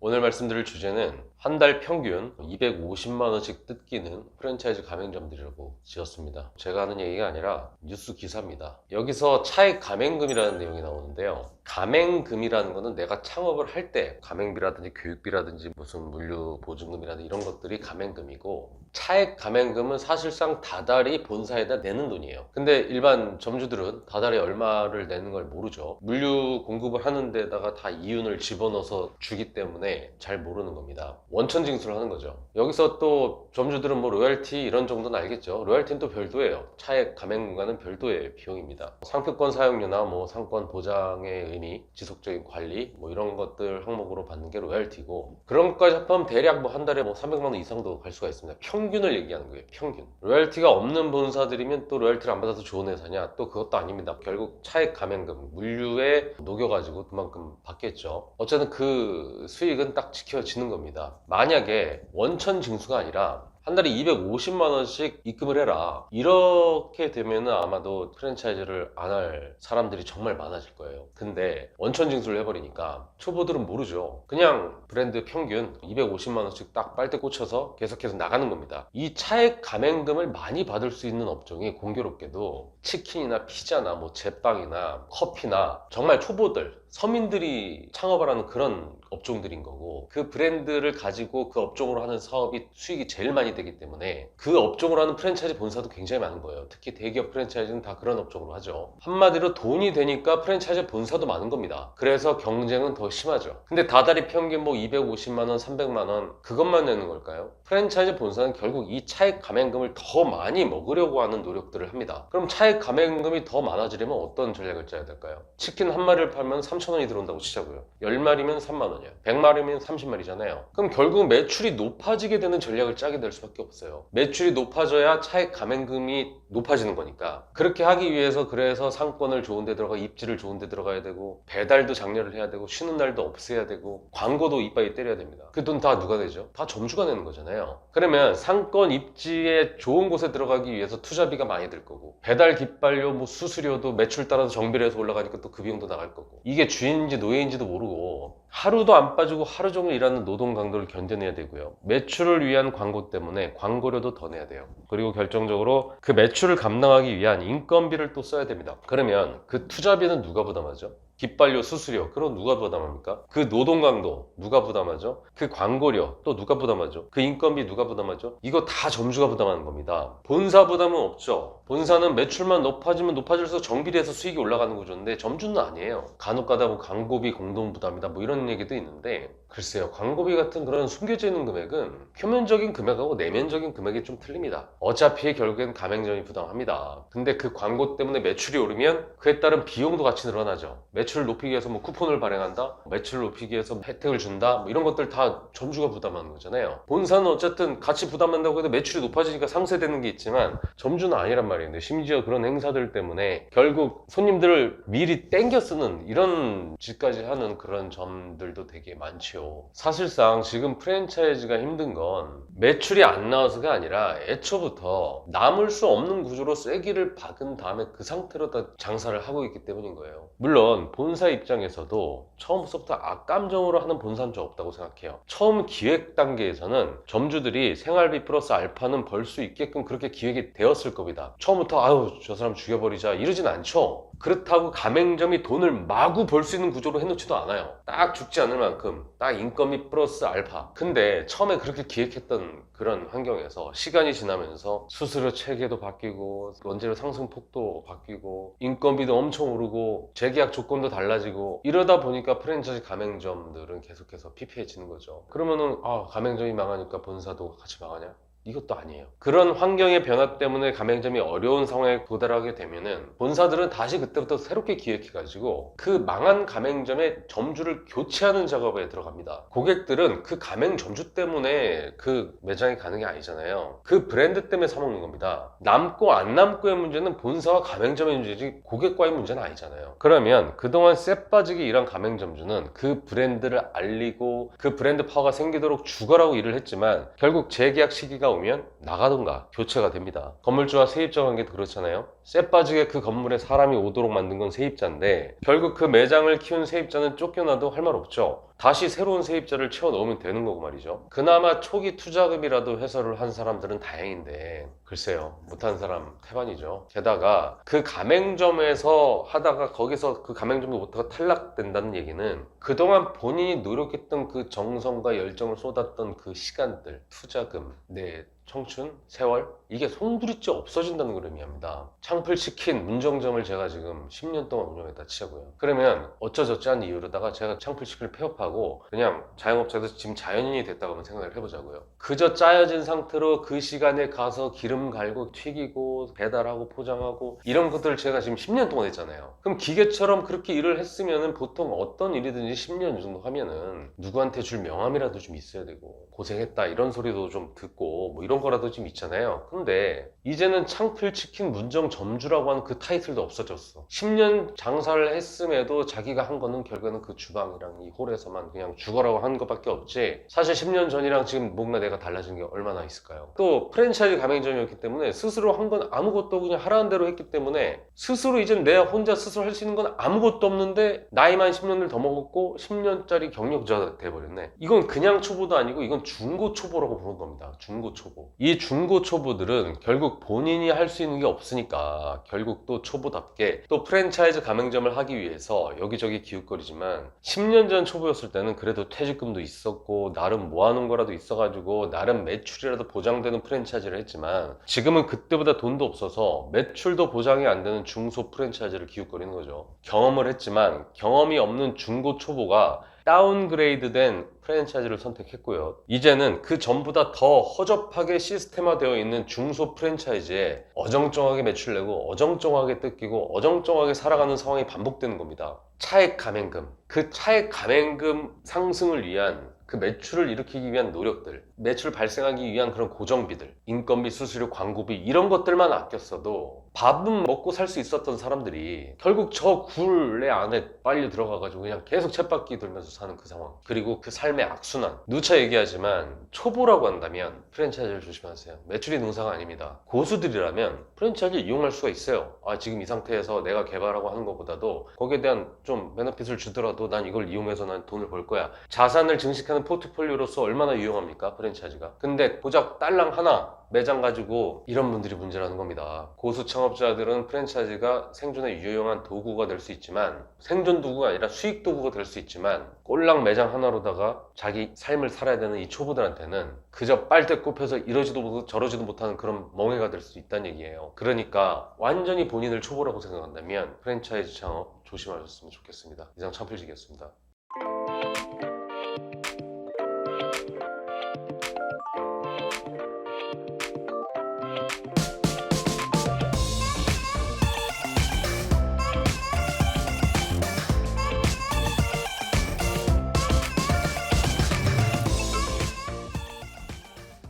오늘 말씀드릴 주제는 한 달 평균 250만원씩 뜯기는 프랜차이즈 가맹점들이라고 지었습니다. 제가 하는 얘기가 아니라 뉴스 기사입니다. 여기서 차액 가맹금이라는 내용이 나오는데요. 가맹금이라는 거는 내가 창업을 할 때 가맹비라든지 교육비라든지 무슨 물류 보증금이라든지 이런 것들이 가맹금이고 차액 가맹금은 사실상 다달이 본사에다 내는 돈이에요. 근데 일반 점주들은 다달이 얼마를 내는 걸 모르죠. 물류 공급을 하는 데다가 다 이윤을 집어넣어서 주기 때문에 잘 모르는 겁니다. 원천 징수를 하는 거죠. 여기서 또 점주들은 뭐 로열티 이런 정도는 알겠죠. 로열티는 또 별도예요. 차액 가맹금과는 별도의 비용입니다. 상표권 사용료나 뭐 상권 보장의 의미, 지속적인 관리 뭐 이런 것들 항목으로 받는 게 로열티고 그런 것까지 합하면 대략 뭐 한 달에 뭐 300만 원 이상도 갈 수가 있습니다. 평균을 얘기하는 거예요. 평균. 로열티가 없는 본사들이면 또 로열티를 안 받아서 좋은 회사냐? 또 그것도 아닙니다. 결국 차액 가맹금, 물류에 녹여가지고 그만큼 받겠죠. 어쨌든 그 수익 은 딱 지켜지는 겁니다. 만약에 원천 징수가 아니라 한 달에 250만 원씩 입금을 해라. 이렇게 되면은 아마도 프랜차이즈를 안 할 사람들이 정말 많아질 거예요. 근데 원천 징수를 해버리니까 초보들은 모르죠. 그냥 브랜드 평균 250만 원씩 딱 빨대 꽂혀서 계속해서 나가는 겁니다. 이 차액 가맹금을 많이 받을 수 있는 업종이 공교롭게도 치킨이나 피자나 뭐 제빵이나 커피나 정말 초보들 서민들이 창업을 하는 그런 업종들인 거고 그 브랜드를 가지고 그 업종으로 하는 사업이 수익이 제일 많이 되기 때문에 그 업종으로 하는 프랜차이즈 본사도 굉장히 많은 거예요. 특히 대기업 프랜차이즈는 다 그런 업종으로 하죠. 한마디로 돈이 되니까 프랜차이즈 본사도 많은 겁니다. 그래서 경쟁은 더 심하죠. 근데 다달이 평균 뭐 250만 원, 300만 원 그것만 내는 걸까요? 프랜차이즈 본사는 결국 이 차액 가맹금을 더 많이 먹으려고 하는 노력들을 합니다. 그럼 차액 가맹금이 더 많아지려면 어떤 전략을 짜야 될까요? 치킨 한 마리를 팔면 3,000원이 들어온다고 치자고요. 10마리면 3만 원이야. 100마리면 30마리잖아요. 그럼 결국 매출이 높아지게 되는 전략을 짜게 될 수밖에 없어요. 매출이 높아져야 차액 가맹금이 높아지는 거니까. 그렇게 하기 위해서 그래서 상권을 좋은 데 들어가 입지를 좋은 데 들어가야 되고 배달도 장려를 해야 되고 쉬는 날도 없애야 되고 광고도 이빠이 때려야 됩니다. 그 돈 다 누가 내죠? 다 점주가 내는 거잖아요. 그러면 상권 입지에 좋은 곳에 들어가기 위해서 투자비가 많이 들 거고 배달 기빨료 뭐 수수료도 매출 따라서 정비를 해서 올라가니까 또 그 비용도 나갈 거고 이게 주인인지 노예인지도 모르고 하루도 안 빠지고 하루 종일 일하는 노동 강도를 견뎌내야 되고요. 매출을 위한 광고 때문에 광고료도 더 내야 돼요. 그리고 결정적으로 그 매출을 감당하기 위한 인건비를 또 써야 됩니다. 그러면 그 투자비는 누가 부담하죠? 깃발료, 수수료, 그럼 누가 부담합니까? 그 노동 강도 누가 부담하죠? 그 광고료 또 누가 부담하죠? 그 인건비 누가 부담하죠? 이거 다 점주가 부담하는 겁니다. 본사 부담은 없죠. 본사는 매출만 높아지면 높아질수록 정비례해서 수익이 올라가는 구조인데 점주는 아니에요. 간혹 가다 보면 광고비 공동 부담이다 뭐 이런 얘기도 있는데 글쎄요 광고비 같은 그런 숨겨져 있는 금액은 표면적인 금액하고 내면적인 금액이 좀 틀립니다. 어차피 결국엔 가맹점이 부담합니다. 근데 그 광고 때문에 매출이 오르면 그에 따른 비용도 같이 늘어나죠. 매출을 높이기 위해서 뭐 쿠폰을 발행한다, 매출을 높이기 위해서 혜택을 준다, 뭐 이런 것들 다 점주가 부담하는 거잖아요. 본사는 어쨌든 같이 부담한다고 해도 매출이 높아지니까 상쇄되는 게 있지만 점주는 아니란 말이에요. 심지어 그런 행사들 때문에 결국 손님들을 미리 땡겨 쓰는 이런 짓까지 하는 그런 점 들도 되게 많죠. 사실상 지금 프랜차이즈가 힘든 건 매출이 안 나와서가 아니라 애초부터 남을 수 없는 구조로 쐐기를 박은 다음에 그 상태로 다 장사를 하고 있기 때문인 거예요. 물론 본사 입장에서도 처음부터 악감정으로 하는 본사는 저 없다고 생각해요. 처음 기획 단계에서는 점주들이 생활비 플러스 알파는 벌 수 있게끔 그렇게 기획이 되었을 겁니다. 처음부터 아유 저 사람 죽여버리자 이러진 않죠. 그렇다고 가맹점이 돈을 마구 벌 수 있는 구조로 해놓지도 않아요. 딱 죽지 않을 만큼 딱 인건비 플러스 알파. 근데 처음에 그렇게 기획했던 그런 환경에서 시간이 지나면서 수수료 체계도 바뀌고 원재료 상승폭도 바뀌고 인건비도 엄청 오르고 재계약 조건도 달라지고 이러다 보니까 프랜차이즈 가맹점들은 계속해서 피폐해지는 거죠. 그러면은 아 가맹점이 망하니까 본사도 같이 망하냐? 이것도 아니에요. 그런 환경의 변화 때문에 가맹점이 어려운 상황에 도달하게 되면은 본사들은 다시 그때부터 새롭게 기획해가지고 그 망한 가맹점의 점주를 교체하는 작업에 들어갑니다. 고객들은 그 가맹 점주 때문에 그 매장에 가는 게 아니잖아요. 그 브랜드 때문에 사먹는 겁니다. 남고 안 남고의 문제는 본사와 가맹점의 문제지 고객과의 문제는 아니잖아요. 그러면 그동안 쎄 빠지게 일한 가맹점주는 그 브랜드를 알리고 그 브랜드 파워가 생기도록 죽어라고 일을 했지만 결국 재계약 시기가 오면 나가던가 교체가 됩니다. 건물주와 세입자 관계도 그렇잖아요. 쎄 빠지게 그 건물에 사람이 오도록 만든 건 세입자인데 결국 그 매장을 키운 세입자는 쫓겨나도 할 말 없죠. 다시 새로운 세입자를 채워 넣으면 되는 거고 말이죠. 그나마 초기 투자금이라도 회수를 한 사람들은 다행인데 글쎄요 못한 사람 태반이죠. 게다가 그 가맹점에서 하다가 거기서 그 가맹점도 못하고 탈락된다는 얘기는 그동안 본인이 노력했던 그 정성과 열정을 쏟았던 그 시간들, 투자금, 내 청춘, 세월 이게 송두리째 없어진다는 걸 의미합니다. 창풀치킨 문정점을 제가 지금 10년 동안 운영했다 치자고요. 그러면 어쩌저쩌 한 이유로다가 제가 창풀치킨을 폐업하고 그냥 자영업자에서 지금 자연인이 됐다고 한번 생각을 해보자고요. 그저 짜여진 상태로 그 시간에 가서 기름 갈고 튀기고 배달하고 포장하고 이런 것들을 제가 지금 10년 동안 했잖아요. 그럼 기계처럼 그렇게 일을 했으면은 보통 어떤 일이든지 10년 정도 하면은 누구한테 줄 명함이라도 좀 있어야 되고 고생했다 이런 소리도 좀 듣고 뭐 이런 거라도 좀 있잖아요. 근데 이제는 창필치킨 문정 점주라고 하는 그 타이틀도 없어졌어. 10년 장사를 했음에도 자기가 한 거는 결국에는 그 주방이랑 이 홀에서만 그냥 죽어라고 한 것밖에 없지. 사실 10년 전이랑 지금 뭔가 내가 달라진 게 얼마나 있을까요? 또 프랜차이즈 가맹점이었기 때문에 스스로 한 건 아무것도 그냥 하라는 대로 했기 때문에 스스로 이제 내가 혼자 스스로 할 수 있는 건 아무것도 없는데 나이만 10년을 더 먹었고 10년짜리 경력자가 돼버렸네. 이건 그냥 초보도 아니고 이건 중고 초보라고 부르는 겁니다. 중고 초보. 이 중고 초보들은 결국 본인이 할 수 있는 게 없으니까 결국 또 초보답게 또 프랜차이즈 가맹점을 하기 위해서 여기저기 기웃거리지만 10년 전 초보였을 때는 그래도 퇴직금도 있었고 나름 모아놓은 거라도 있어가지고 나름 매출이라도 보장되는 프랜차이즈를 했지만 지금은 그때보다 돈도 없어서 매출도 보장이 안 되는 중소 프랜차이즈를 기웃거리는 거죠. 경험을 했지만 경험이 없는 중고 초보가 다운그레이드된 프랜차이즈를 선택했고요. 이제는 그 전보다 더 허접하게 시스템화되어 있는 중소 프랜차이즈에 어정쩡하게 매출 내고 어정쩡하게 뜯기고 어정쩡하게 살아가는 상황이 반복되는 겁니다. 차액 가맹금. 그 차액 가맹금 상승을 위한 그 매출을 일으키기 위한 노력들, 매출 발생하기 위한 그런 고정비들, 인건비, 수수료, 광고비 이런 것들만 아꼈어도 밥은 먹고 살 수 있었던 사람들이 결국 저 굴레 안에 빨리 들어가가지고 그냥 계속 쳇바퀴 돌면서 사는 그 상황. 그리고 그 삶의 악순환. 누차 얘기하지만 초보라고 한다면 프랜차이즈를 조심하세요. 매출이 능사가 아닙니다. 고수들이라면 프랜차이즈를 이용할 수가 있어요. 아, 지금 이 상태에서 내가 개발하고 하는 것보다도 거기에 대한 좀 베너핏을 주더라도 난 이걸 이용해서 난 돈을 벌 거야. 자산을 증식하는 포트폴리오로서 얼마나 유용합니까? 프랜차이즈가. 근데 고작 딸랑 하나 매장 가지고 이런 분들이 문제라는 겁니다. 고수 창업자들은 프랜차이즈가 생존에 유용한 도구가 될 수 있지만 생존 도구가 아니라 수익 도구가 될 수 있지만 꼴랑 매장 하나로다가 자기 삶을 살아야 되는 이 초보들한테는 그저 빨대 꼽혀서 이러지도 못하고 저러지도 못하는 그런 멍해가 될 수 있다는 얘기예요. 그러니까 완전히 본인을 초보라고 생각한다면 프랜차이즈 창업 조심하셨으면 좋겠습니다. 이상 참필지겠습니다.